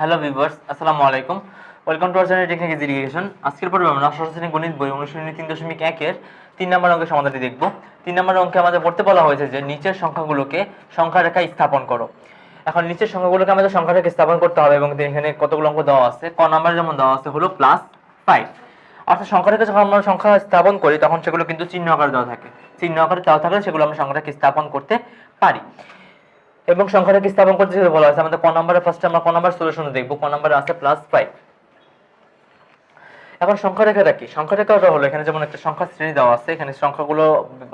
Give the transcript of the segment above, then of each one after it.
Hello viewers, আসসালামু আলাইকুম। Welcome to our channel technique education আজকের পর্বে আমরা ষষ্ঠ শ্রেণি গণিত বই অনুশীলনী তিন দশমিক একের তিন নম্বর অঙ্কের সমাধানটি দেখব। তিন নম্বর অঙ্কে আমাদের পড়তে বলা হয়েছে যে নিচের সংখ্যাগুলোকে সংখ্যা রেখায় স্থাপন করো। এখন নিচের সংখ্যাগুলোকে আমাদের সংখ্যা রেখে স্থাপন করতে হবে এবং এখানে কতগুলো অঙ্ক দেওয়া আছে? ক নাম্বার যেমন দেওয়া আছে হলো প্লাস ফাইভ অর্থাৎ সংখ্যা রেখে যখন আমরা সংখ্যা স্থাপন করি, তখন সেগুলো কিন্তু চিহ্ন আকারে দেওয়া থাকে। চিহ্ন আকারে দেওয়া থাকলে সেগুলো আমরা সংখ্যা রেখে স্থাপন করতে পারি। এবং সংখ্যাটাকে স্থাপন করতে যেটা বলা হয়েছে, আমাদের ক নম্বরে ফার্স্টে আমরা ক নম্বর সলিউশন দেখব, ক নম্বরে আছে প্লাস ফাইভ এখন সংখ্যা রেখাটা কি? সংখ্যা রেখাটা হলো এখানে যেমন একটা সংখ্যা শ্রেণি দেওয়া আছে, এখানে সংখ্যাগুলো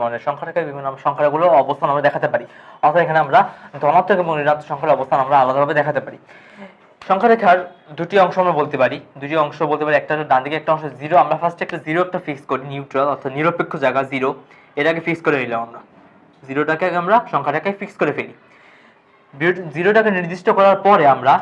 মানে সংখ্যা রেখায় বিভিন্ন সংখ্যাগুলো অবস্থান আমরা দেখাতে পারি। অর্থাৎ এখানে আমরা ধনাত্মক এবং ঋণাত্মক সংখ্যার অবস্থান আমরা আলাদাভাবে দেখাতে পারি। সংখ্যা রেখার দুটি অংশ আমরা বলতে পারি, দুটি অংশ বলতে পারি, একটা ডান দিকে, একটা অংশ জিরো আমরা ফার্স্টে একটা জিরো একটা ফিক্স করি নিউট্রাল অর্থাৎ নিরপেক্ষ জায়গা জিরো এটাকে ফিক্স করে নিলাম আমরা। জিরোটাকে আমরা সংখ্যা রেখায় ফিক্স করে ফেলি। জিরোটাকে নির্দিষ্ট করার পরে আমরা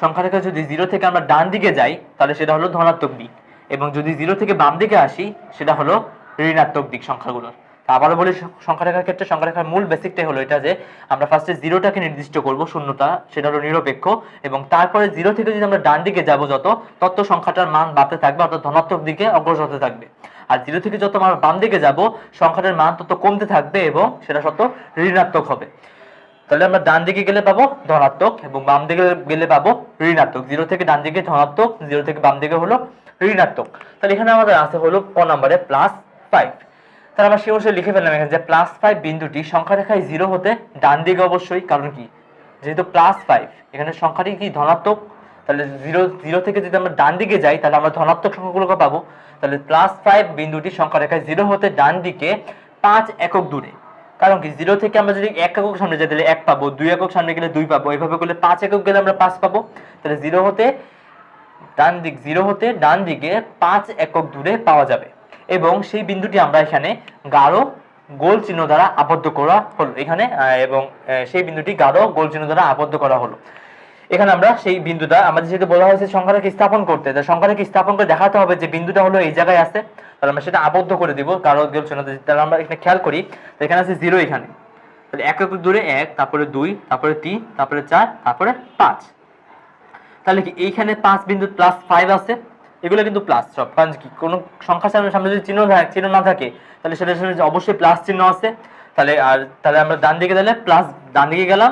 সংখ্যা রেখা যদি জিরো থেকে আমরা ডান দিকে যাই, তাহলে সেটা হলো ধনাত্মক দিক। এবং যদি জিরো থেকে বাম দিকে আসি, সেটা হলো ঋণাত্মক দিক সংখ্যাগুলোর। আবারও বলি সংখ্যা রেখার ক্ষেত্রে সংখ্যা রেখার মূল বেসিকটাই হলো এটা যে, আমরা ফার্স্টে জিরোটাকে নির্দিষ্ট করব, শূন্যতা, সেটা হলো নিরপেক্ষ। এবং তারপরে জিরো থেকে যদি আমরা ডান দিকে যাব যত, তত সংখ্যাটার মান বাড়তে থাকবে, অর্থাৎ ধনাত্মক দিকে অগ্রসর হতে থাকবে। আর জিরো থেকে যত আমরা বাম দিকে যাব, সংখ্যাটার মান তত কমতে থাকবে এবং সেটা সত্য ঋণাত্মক হবে। তাহলে আমরা ডান দিকে গেলে পাবো ধনাত্মক এবং বাম দিকে গেলে পাবো ঋণাত্মক। জিরো থেকে ডান দিকে ধনাত্মক, জিরো থেকে বাম দিকে হলো ঋণাত্মক। তাহলে এখানে আমাদের আছে হলো ক নম্বরে প্লাস ফাইভ তাহলে আমরা সে অনুসারে লিখে ফেললাম এখানে যে প্লাস ফাইভ বিন্দুটি সংখ্যা রেখায় জিরো হতে ডান দিকে অবশ্যই, কারণ কি? যেহেতু প্লাস ফাইভ এখানে সংখ্যাটি কি? ধনাত্মক। তাহলে জিরো জিরো থেকে যদি আমরা ডান দিকে যাই, তাহলে আমরা ধনাত্মক সংখ্যাগুলোকে পাবো। তাহলে প্লাস ফাইভ বিন্দুটি সংখ্যা রেখায় জিরো হতে ডান দিকে পাঁচ একক দূরে। কারণ কি? জিরো থেকে আমরা যদি এক একক সামনে যাই, তাহলে এক পাবো। দুই একক সামনে গেলে দুই পাবো। এইভাবে করলে পাঁচ একক গেলে আমরা পাঁচ পাবো। তাহলে জিরো হতে ডান দিক জিরো হতে ডান দিকে পাঁচ একক দূরে পাওয়া যাবে। এবং সেই বিন্দুটি আমরা এখানে গাঢ় গোল চিহ্ন দ্বারা আবদ্ধ করা হলো। এখানে এবং সেই বিন্দুটি গাঢ় গোল চিহ্ন দ্বারা আবদ্ধ করা হলো। এখানে আমরা সেই বিন্দুটা, আমাদের যেহেতু বলা হয়েছে সংখ্যাটাকে স্থাপন করতে তাই সংখ্যাটাকে স্থাপন করে দেখাতে হবে যে বিন্দুটা হলো এই জায়গায় আছে। তাহলে আমরা সেটা আবদ্ধ করে দিব, কারও গোল দিয়ে। তাহলে আমরা এখানে খেয়াল করি, তো এখানে আছে জিরো এখানে। তাহলে এক একক দূরে এক, তারপরে দুই, তারপরে তিন, তারপরে চার, তারপরে পাঁচ। তাহলে কি এইখানে পাঁচ বিন্দু প্লাস ফাইভ আছে? এগুলো কিন্তু প্লাস সব, কারণ কি, কোনো সংখ্যার সামনে সামনে যদি চিহ্ন থাকে চিহ্ন না থাকে, তাহলে সেটার সামনে অবশ্যই প্লাস চিহ্ন আছে। তাহলে আর তাহলে আমরা ডান দিকে গেলে প্লাস ডান দিকে গেলাম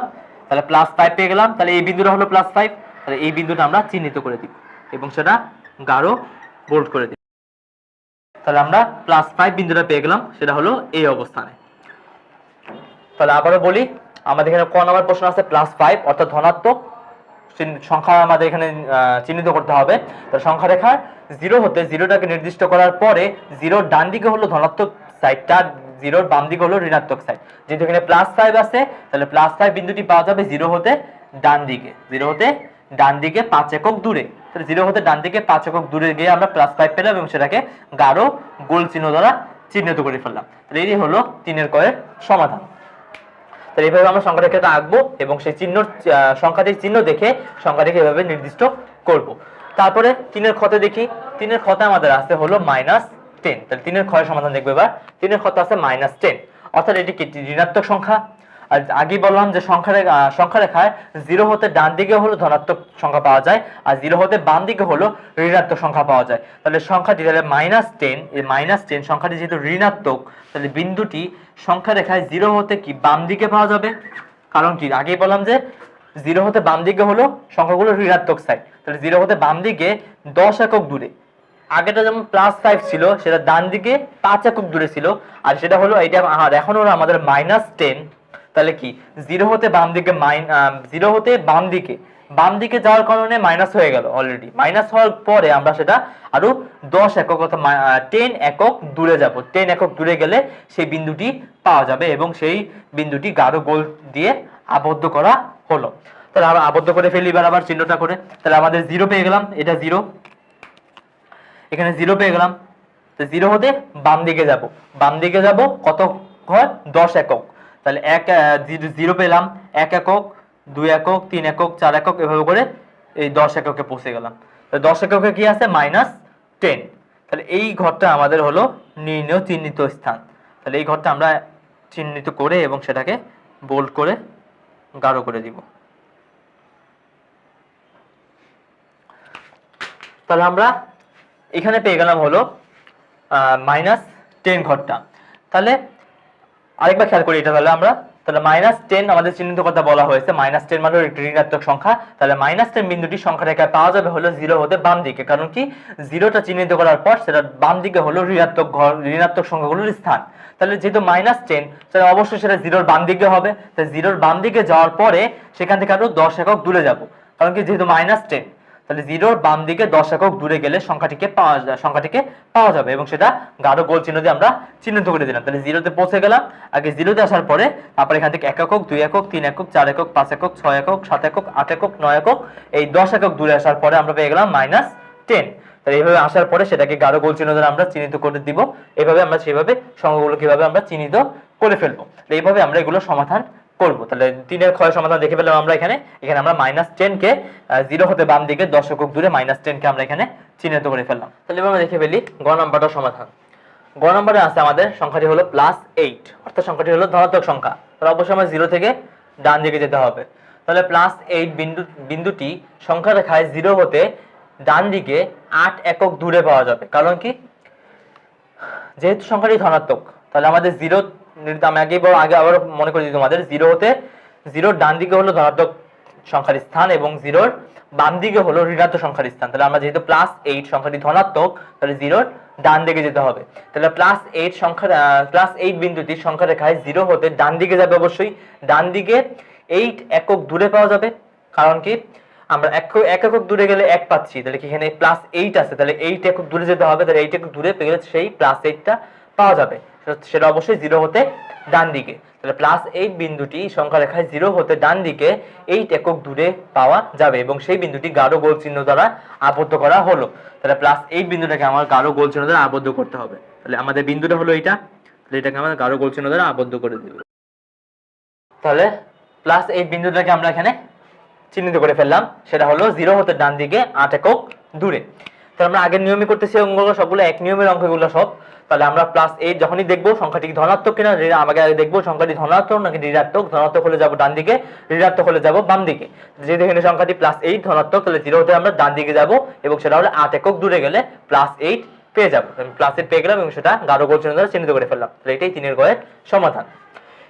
তাহলে প্লাস ফাইভ পেয়ে গেলাম, তাহলে এই বিন্দুটা হলো প্লাস ফাইভ তাহলে এই বিন্দুটা আমরা চিহ্নিত করে দিব এবং সেটা গাঢ় বোল্ড করে দিব। তাহলে আমরা প্লাস ফাইভ বিন্দুটা পেয়ে গেলাম, সেটা হলো এই অবস্থানে। তাহলে আবারও বলি, আমাদের এখানে ক নম্বর প্রশ্ন আছে প্লাস ফাইভ অর্থাৎ ধনাত্মক সংখ্যা আমাদের এখানে চিহ্নিত করতে হবে। তাহলে সংখ্যা রেখার জিরো হতে জিরোটাকে নির্দিষ্ট করার পরে জিরোর ডান দিকে হলো ধনাত্মক সাইডটা জিরোর বাম দিকে হলো ঋণাত্মক সাইড যেহেতু এখানে প্লাস ফাইভ আছে, তাহলে প্লাস ফাইভ বিন্দুটি পাওয়া যাবে জিরো হতে ডান দিকে। জিরো হতে ডান দিকে পাঁচ একক দূরে। তাহলে জিরো হতে ডান দিকে পাঁচ একক দূরে গিয়ে আমরা প্লাস ফাইভ পেলাম এবং সেটাকে গাঢ় গোল চিহ্ন দ্বারা চিহ্নিত করে ফেললাম। তাহলে এই হলো তিনের কয়ের সমাধান। তাহলে এইভাবে আমরা সংখ্যা রেখাটা আঁকবো এবং সেই চিহ্ন সংখ্যাটির চিহ্ন দেখে সংখ্যাটিকে এভাবে নির্দিষ্ট করব। তারপরে তিনের ক্ষতে দেখি। তিনের ক্ষতে আমাদের আছে হলো মাইনাস টেন তাহলে তিনের ক্ষয়ের সমাধান দেখব এবার। তিনের ক্ষতে আছে মাইনাস টেন অর্থাৎ এটি কি? ঋণাত্মক সংখ্যা। আর আগে বললাম যে সংখ্যা সংখ্যা রেখায় জিরো হতে ডান দিকে হলো ধনাত্মক সংখ্যা পাওয়া যায়, আর জিরো হতে বাম দিকে হলো ঋণাত্মক সংখ্যা পাওয়া যায়। তাহলে সংখ্যাটি তাহলে মাইনাস টেন এই মাইনাস টেন সংখ্যাটি যেহেতু ঋণাত্মক, তাহলে বিন্দুটি সংখ্যা রেখায় জিরো হতে কি বাম দিকে পাওয়া যাবে? কারণ কি? আগেই বললাম যে জিরো হতে বাম দিকে হলো সংখ্যাগুলো ঋণাত্মক সাইড তাহলে জিরো হতে বাম দিকে দশ একক দূরে। আগেটা যেমন প্লাস ফাইভ ছিল, সেটা ডান দিকে পাঁচ একক দূরে ছিল, আর সেটা হলো এটা আর এখন হলো আমাদের মাইনাস টেন তাহলে কি? জিরো হতে বাম দিকে মাইন জিরো হতে বাম দিকে। বাম দিকে যাওয়ার কারণে মাইনাস হয়ে গেল অলরেডি মাইনাস হওয়ার পরে আমরা সেটা আরও দশ একক অর্থাৎ টেন একক দূরে যাব। টেন একক দূরে গেলে সেই বিন্দুটি পাওয়া যাবে এবং সেই বিন্দুটি গাঢ় গোল দিয়ে আবদ্ধ করা হলো। তাহলে আমরা আবদ্ধ করে ফেলি এবার আবার চিহ্নটা করে। তাহলে আমাদের জিরো পেয়ে গেলাম। এটা জিরো এখানে জিরো পেয়ে গেলাম। তো জিরো হতে বাম দিকে যাব। বাম দিকে যাব কত ঘর দশ একক। তাহলে এক জিরো পেলাম। এক একক, দুই একক, তিন একক, চার একক এভাবে করে এই দশ এককে পৌঁছে গেলাম। তো দশ এককে কি আছে? মাইনাস টেন তাহলে এই ঘরটা আমাদের হলো নির্ণয় চিহ্নিত স্থান। তাহলে এই ঘরটা আমরা চিহ্নিত করে এবং সেটাকে বোল্ড করে গাঢ় করে দিব। তাহলে আমরা এখানে পেয়ে গেলাম হলো মাইনাস টেন ঘরটা। তাহলে আরেকবার খেয়াল করি এটা তাহলে আমরা। তাহলে মাইনাস টেন আমাদের চিহ্নিত কথা বলা হয়েছে। মাইনাস টেন মানে একটি ঋণাত্মক সংখ্যা। তাহলে মাইনাস টেন বিন্দুটি সংখ্যা রেখায় পাওয়া যাবে হলো জিরো হতে বাম দিকে। কারণ কি? জিরোটা চিহ্নিত করার পর সেটা বাম দিকে হলো ঋণাত্মক ঘর, ঋণাত্মক সংখ্যাগুলোর স্থান। তাহলে যেহেতু মাইনাস টেন তাহলে অবশ্যই সেটা জিরোর বাম দিকে হবে। তাই জিরোর বাম দিকে যাওয়ার পরে সেখান থেকে আরও দশ একক দূরে যাব। কারণ কি? যেহেতু মাইনাস টেন তাহলে জিরোর বাম দিকে দশ একক দূরে গেলে সংখ্যাটিকে পাওয়া সংখ্যাটিকে পাওয়া যাবে এবং সেটা গাঢ় গোল চিহ্ন দিয়ে আমরা চিহ্নিত করে দিলাম। তাহলে জিরোতে পৌঁছে গেলাম, আগে জিরোতে আসার পরে তারপরে এখান থেকে এক একক, দুই একক, তিন একক, চার একক, পাঁচ একক, ছয় একক, সাত একক, আট একক, নয় একক, এই দশ একক দূরে আসার পরে আমরা পেয়ে গেলাম মাইনাস টেন তাহলে এইভাবে আসার পরে সেটাকে গাঢ় গোল চিহ্ন দ্বারা আমরা চিহ্নিত করে দিব। এভাবে আমরা সেভাবে, সংখ্যাগুলো কীভাবে আমরা চিহ্নিত করে ফেলব। এইভাবে আমরা এগুলো সমাধান করব। তাহলে তিনের ক্ষয় সমাধান দেখে পেলাম আমরা এখানে। এখানে আমরা মাইনাস টেন কে জিরো হতে বাম দিকে দশ একক দূরে মাইনাস টেন কে আমরা এখানে চিহ্নিত করে ফেললাম। তাহলে আমরা দেখে ফেলি গ নাম্বারটা সমাধান। গ নম্বরে আছে আমাদের সংখ্যাটি হলো প্লাস এইট অর্থাৎ সংখ্যাটি হলো ধনাত্মক সংখ্যা। তাহলে অবশ্যই আমার জিরো থেকে ডান দিকে যেতে হবে। তাহলে প্লাস এইট বিন্দু, বিন্দুটি সংখ্যা রেখায় জিরো হতে ডান দিকে আট একক দূরে পাওয়া যাবে। কারণ কি? যেহেতু সংখ্যাটি ধনাত্মক, তাহলে আমাদের জিরো আমি আগে আগে আবার মনে করি দিই তোমাদের জিরো হতে জিরোর ডান দিকে হলো ধনাত্মক সংখ্যার স্থান এবং জিরোর বাম দিকে হলো ঋণাত্মক সংখ্যার স্থান। তাহলে আমরা যেহেতু প্লাস এইট সংখ্যাটি ধনাত্মক, তাহলে জিরোর ডান দিকে যেতে হবে। তাহলে প্লাস এইট সংখ্যা প্লাস এইট বিন্দুটি সংখ্যা রেখায় জিরো হতে ডান দিকে যাবে অবশ্যই। ডান দিকে এইট একক দূরে পাওয়া যাবে। কারণ কি? আমরা এক এক একক দূরে গেলে এক পাচ্ছি। তাহলে কি এখানে প্লাস এইট আছে? তাহলে এইট একক দূরে যেতে হবে। তাহলে এইট একক দূরে গেলে সেই প্লাস এইটটা পাওয়া যাবে। সেটা- অবশ্যই জিরো হতে ডান দিকে। তাহলে প্লাস এই বিন্দুটি সংখ্যা রেখায় জিরো হতে ডান দিকে এইট একক দূরে পাওয়া যাবে এবং সেই বিন্দুটি গাঢ় গোল চিহ্ন দ্বারা আবদ্ধ করা হলো। তাহলে প্লাস এইট বিন্দুটাকে আমার গাঢ় গোল চিহ্ন দ্বারা আবদ্ধ করতে হবে। তাহলে আমাদের বিন্দুটা হলো এটা তাহলে এটাকে আমাদের গাঢ় গোল চিহ্ন দ্বারা আবদ্ধ করে দেবে। তাহলে প্লাস এইট বিন্দুটাকে আমরা এখানে চিহ্নিত করে ফেললাম। সেটা হলো জিরো হতে ডান দিকে, আট একক দূরে। তাহলে আমরা আগের নিয়মে করতেছি অঙ্কগুলো সবগুলো, এক নিয়মের অঙ্কগুলো সব। তাহলে আমরা প্লাস এইট যখনই দেখব সংখ্যাটি ধনাত্মক কিনা আমাকে আগে দেখব সংখ্যাটি ধনাত্মক নাকি ঋণাত্মক? ধনাত্মক হলে যাব ডান দিকে, ঋণাত্মক হলে যাব বাম দিকে। যেহেতু এখানে সংখ্যাটি প্লাস এইট ধনাত্মক, তাহলে জিরো হতে আমরা ডান দিকে যাব এবং সেটা হলে আট একক দূরে গেলে প্লাস এইট পেয়ে যাব। প্লাস এইট পেয়ে গেলাম এবং সেটা গাঢ় গোল দ্বারা চিহ্নিত করে ফেললাম। তাহলে এটাই তিনের গয়ের সমাধান।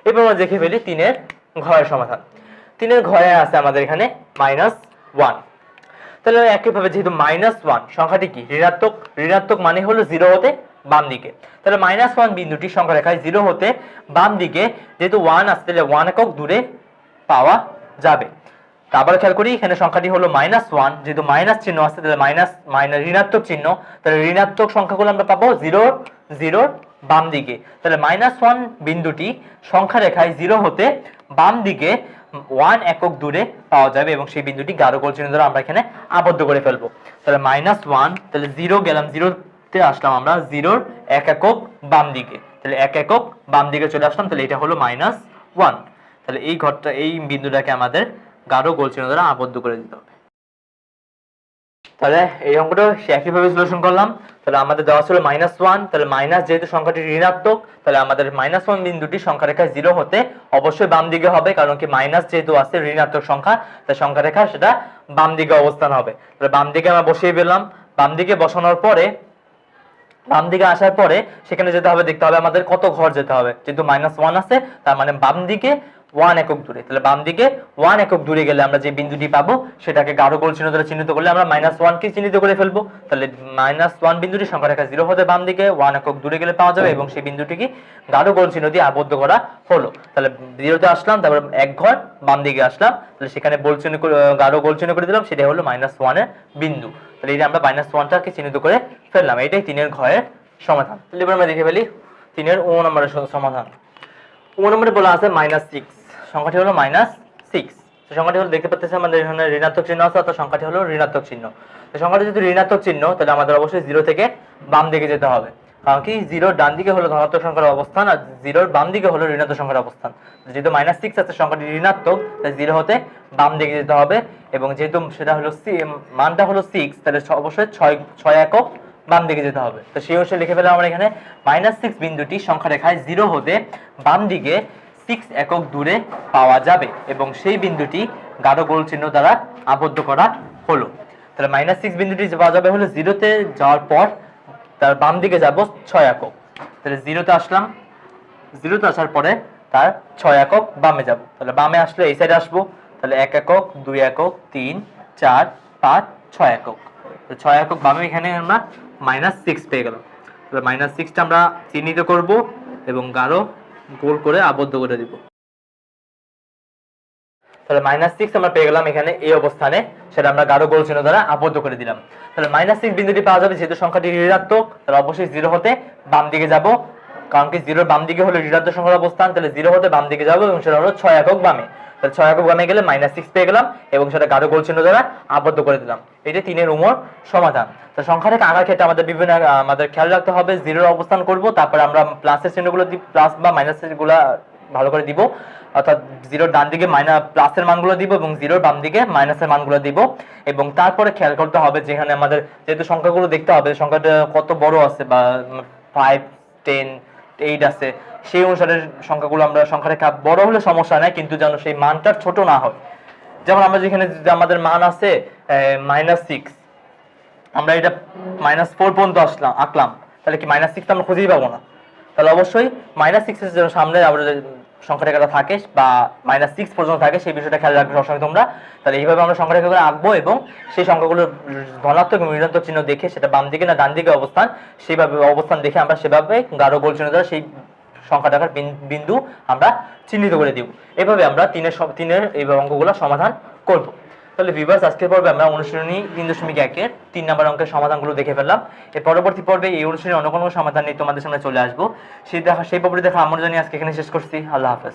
এবার আমরা দেখে ফেলি তিনের ঘয়ের সমাধান। তিনের ঘরে আছে আমাদের এখানে মাইনাস ওয়ান তাহলে একইভাবে যেহেতু মাইনাস ওয়ান সংখ্যাটি কি? ঋণাত্মক। ঋণাত্মক মানে হলো জিরো হতে বাম দিকে। তাহলে মাইনাস ওয়ান বিন্দুটি সংখ্যা রেখায় জিরো হতে বাম দিকে, যেহেতু ওয়ান আসছে তাহলে ওয়ান একক দূরে পাওয়া যাবে। আবার খেয়াল করি, এখানে সংখ্যাটি হলো মাইনাস ওয়ান যেহেতু মাইনাস চিহ্ন আছে তাহলে মাইনাস মাইনাস ঋণাত্মক চিহ্ন, তাহলে ঋণাত্মক সংখ্যাগুলো আমরা পাবো জিরো জিরোর বাম দিকে। তাহলে মাইনাস ওয়ান বিন্দুটি সংখ্যা রেখায় জিরো হতে বাম দিকে ওয়ান একক দূরে পাওয়া যাবে এবং সেই বিন্দুটি গাঢ় গোল চিহ্ন দ্বারা আমরা এখানে আবদ্ধ করে ফেলব। তাহলে মাইনাস ওয়ান তাহলে জিরো গেলাম জিরোতে আসলাম আমরা জিরোর এক একক বাম দিকে। তাহলে এক একক বাম দিকে চলে আসলাম, তাহলে এটা হলো মাইনাস ওয়ান তাহলে এই ঘরটা, এই বিন্দুটাকে আমাদের গাঢ় গোল চিহ্ন দ্বারা আবদ্ধ করে দিতে হবে। তাহলে এই অঙ্কটা একইভাবে সলিউশন করলাম। তাহলে আমাদের দেওয়া ছিল মাইনাস ওয়ান তাহলে মাইনাস যেহেতু সংখ্যাটি ঋণাত্মক, তাহলে আমাদের মাইনাস ওয়ান বিন্দুটি সংখ্যা রেখা জিরো হতে অবশ্যই বাম দিকে হবে, কারণ কি মাইনাস যেহেতু আছে ঋণাত্মক সংখ্যা, তাই সংখ্যা রেখা সেটা বাম দিকে অবস্থান হবে। তাহলে বাম দিকে আমরা বসিয়ে পেলাম বাম দিকে বসানোর পরে বাম দিকে আসার পরে সেখানে যেতে হবে, দেখতে হবে আমাদের কত ঘর যেতে হবে। যেহেতু মাইনাস ওয়ান আছে, তার মানে বাম দিকে ওয়ান একক দূরে। তাহলে বাম দিকে ওয়ান একক দূরে গেলে আমরা যে বিন্দুটি পাবো, সেটাকে গাঢ় গোল চিহ্ন দ্বারা চিহ্নিত করলে আমরা মাইনাস ওয়ানকে চিহ্নিত করে ফেলব। তাহলে মাইনাস ওয়ান বিন্দুটি সংখ্যা রেখা জিরো হতে বাম দিকে ওয়ান একক দূরে গেলে পাওয়া যাবে এবং সেই বিন্দুটিকে গাঢ় গোল চিহ্ন দিয়ে আবদ্ধ করা হলো। তাহলে জিরোতে আসলাম, তারপর এক ঘর বাম দিকে আসলাম। তাহলে সেখানে গোল চিহ্ন গাঢ় গোল চিহ্ন করে দিলাম সেটা হলো মাইনাস ওয়ানের বিন্দু। তাহলে যে আমরা মাইনাস ওয়ানটাকে চিহ্নিত করে ফেললাম, এটাই তিনের ঘরের সমাধান। তাহলে এবার আমরা দেখে ফেলি, তিনের ও নম্বরের সমাধান। ও নম্বরে বলা আছে মাইনাস সিক্স সংখ্যাটি হলো মাইনাস সিক্স সংখ্যাটি হলো, দেখতে পাচ্ছেন আমাদের এখানে ঋণাত্মক চিহ্ন আছে, অর্থাৎ সংখ্যাটি হলো ঋণাত্মক চিহ্ন। তো সংখ্যাটি যদি ঋণাত্মক চিহ্ন, তাহলে আমাদের অবশ্যই জিরো থেকে বাম দিকে যেতে হবে। কারণ কি জিরোর ডান দিকে হলো ধনাত্মক সংখ্যার অবস্থান, আর জিরোর বাম দিকে হলো ঋণাত্মক সংখ্যার অবস্থান। যেহেতু মাইনাস সিক্স আছে, সংখ্যাটি ঋণাত্মক, তাই জিরো হতে বাম দিকে যেতে হবে। এবং যেহেতু সেটা হলো মানটা হলো সিক্স তাহলে অবশ্যই ছয় ছয় একক বাম দিকে যেতে হবে। তো সেই অনুসারে লিখে ফেলাম আমরা এখানে মাইনাস সিক্স বিন্দুটি সংখ্যা রেখায় জিরো হতে বাম দিকে সিক্স একক দূরে পাওয়া যাবে এবং সেই বিন্দুটি গাঢ় গোল চিহ্ন দ্বারা আবদ্ধ করা হলো। তাহলে মাইনাস সিক্স বিন্দুটি পাওয়া যাবে হলো জিরোতে যাওয়ার পর তার বাম দিকে যাব ছয় একক। তাহলে জিরোতে আসলাম। জিরোতে আসার পরে তার ছয় একক বামে যাব। তাহলে বামে আসলে এই সাইডে আসব। তাহলে এক একক, দুই একক, তিন, চার, পাঁচ, ছয় একক। তো ছয় একক বামে এখানে আমরা মাইনাস সিক্স পেয়ে গেলাম। তাহলে মাইনাস সিক্সটা আমরা চিহ্নিত করব এবং গাঢ় গোল করে আবদ্ধ করে দিব। তাহলে মাইনাস সিক্স আমরা পেয়ে গেলাম এখানে এই অবস্থানে। সেটা আমরা গাঢ় গোল চিহ্ন দ্বারা আবদ্ধ করে দিলাম। তাহলে মাইনাস সিক্স বিন্দুটি পাওয়া যাবে, যেহেতু সংখ্যাটি ঋণাত্মক, তাহলে অবশ্যই জিরো হতে বাম দিকে যাব। কারণ কি জিরোর বাম দিকে হলে ঋণাত্মক সংখ্যার অবস্থান, তাহলে জিরো হতে বাম দিকে যাব এবং সেটা হলো ছয় একক বামে। তাহলে ছয় একক বামে গেলে মাইনাস সিক্স পেয়ে গেলাম এবং সেটা গাঢ় গোল চিহ্ন দ্বারা আবদ্ধ করে দিলাম। এটি তিনের উমর সমাধান। তো সংখ্যা থেকে আঁকার ক্ষেত্রে আমাদের বিভিন্ন আমাদের খেয়াল রাখতে হবে, জিরোর অবস্থান করব, তারপরে আমরা প্লাসের চিহ্নগুলো প্লাস বা মাইনাসেরগুলা ভালো করে দিব। অর্থাৎ জিরোর ডান দিকে মাইনাস প্লাসের মানগুলো দিব এবং জিরোর বাম দিকে মাইনাসের মানগুলো দিব। এবং তারপরে খেয়াল করতে হবে যেখানে আমাদের যেহেতু সংখ্যাগুলো দেখতে হবে, সংখ্যাটা কত বড় আছে বা ফাইভ টেন এইট আছে, সেই অনুসারে সংখ্যাগুলো আমরা সংখ্যা রেখা বড় হলে সমস্যা নাই, কিন্তু যেন সেই মানটা ছোট না হয়। যেমন আমরা যেখানে আমাদের মান আছে মাইনাস সিক্স আমরা এটা মাইনাস ফোর পর্যন্ত আসলাম, আঁকলাম, তাহলে কি মাইনাস সিক্স আমরা খুঁজেই পাবো না। তাহলে অবশ্যই মাইনাস সিক্সের সামনে আমরা যে সংখ্যা রেখাটা থাকে বা মাইনাস সিক্স পর্যন্ত থাকে, সেই বিষয়টা খেয়াল রাখবে সবসময় তোমরা। তাহলে এইভাবে আমরা সংখ্যাটাকে আঁকবো এবং সেই সংখ্যাগুলো ধনাত্মক এবং ঋণাত্মক চিহ্ন দেখে সেটা বাম দিকে না ডান দিকে অবস্থান, সেইভাবে অবস্থান দেখে আমরা সেভাবে গাঢ় গোল চিহ্ন দ্বারা সেই সংখ্যা টাকার বিন্দু আমরা চিহ্নিত করে দিব। এভাবে আমরা তিনের তিনের এই অঙ্কগুলো সমাধান করব। তাহলে ভিভার্স আজকের পর্বে আমরা অনুশীলনী তিন দশমিক একের তিন নম্বর অঙ্কের সমাধানগুলো দেখে ফেললাম। এর পরবর্তী পর্বে এই অনুশীলনী অন্য কোনো সমাধান নিয়ে তোমাদের সামনে চলে আসব। সেই দেখা সেই পর্বে দেখা আমরা জানি আজকে এখানে শেষ করছি। আল্লাহ হাফেজ।